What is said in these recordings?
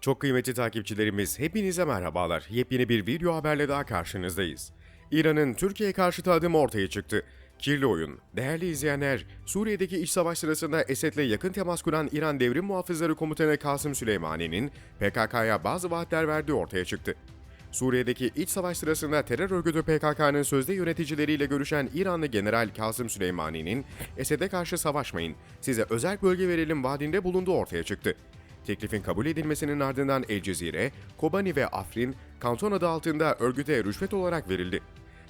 Çok kıymetli takipçilerimiz hepinize merhabalar. Yepyeni bir video haberle daha karşınızdayız. İran'ın Türkiye karşıtı adımı ortaya çıktı. Kirli oyun. Değerli izleyenler, Suriye'deki iç savaş sırasında Esed'le yakın temas kuran İran Devrim Muhafızları Komutanı Kasım Süleymani'nin PKK'ya bazı vaatler verdiği ortaya çıktı. Suriye'deki iç savaş sırasında terör örgütü PKK'nın sözde yöneticileriyle görüşen İranlı General Kasım Süleymani'nin Esed'e karşı savaşmayın, size özel bölge verelim vaadinde bulunduğu ortaya çıktı. Teklifin kabul edilmesinin ardından El Cezire, Kobani ve Afrin, kanton adı altında örgüte rüşvet olarak verildi.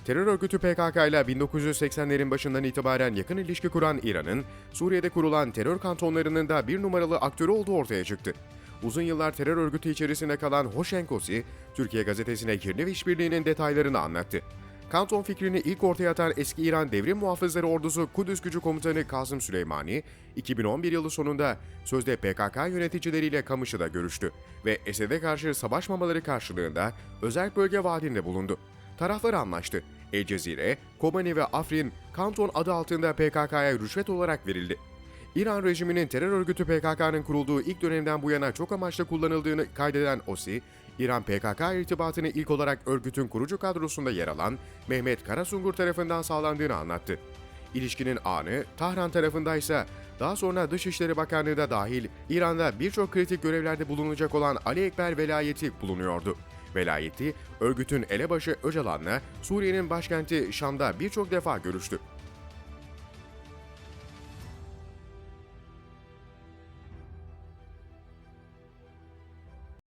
Terör örgütü PKK ile 1980'lerin başından itibaren yakın ilişki kuran İran'ın, Suriye'de kurulan terör kantonlarının da bir numaralı aktörü olduğu ortaya çıktı. Uzun yıllar terör örgütü içerisinde kalan Hoşenkosi, Türkiye gazetesine Kirnev işbirliğinin detaylarını anlattı. Kanton fikrini ilk ortaya atan eski İran Devrim Muhafızları Ordusu Kudüs Gücü Komutanı Kasım Süleymani, 2011 yılı sonunda sözde PKK yöneticileriyle Kamış'ta görüştü ve Esed'e karşı savaşmamaları karşılığında özel bölge vaadinde bulundu. Taraflar anlaştı. El Cezire, Kobani ve Afrin, Kanton adı altında PKK'ya rüşvet olarak verildi. İran rejiminin terör örgütü PKK'nın kurulduğu ilk dönemden bu yana çok amaçlı kullanıldığını kaydeden OSI, İran PKK irtibatını ilk olarak örgütün kurucu kadrosunda yer alan Mehmet Karasungur tarafından sağlandığını anlattı. İlişkinin anı Tahran tarafındaysa daha sonra Dışişleri Bakanlığı da dahil İran'da birçok kritik görevlerde bulunacak olan Ali Ekber velayeti bulunuyordu. Velayeti, örgütün elebaşı Öcalan'la Suriye'nin başkenti Şam'da birçok defa görüştü.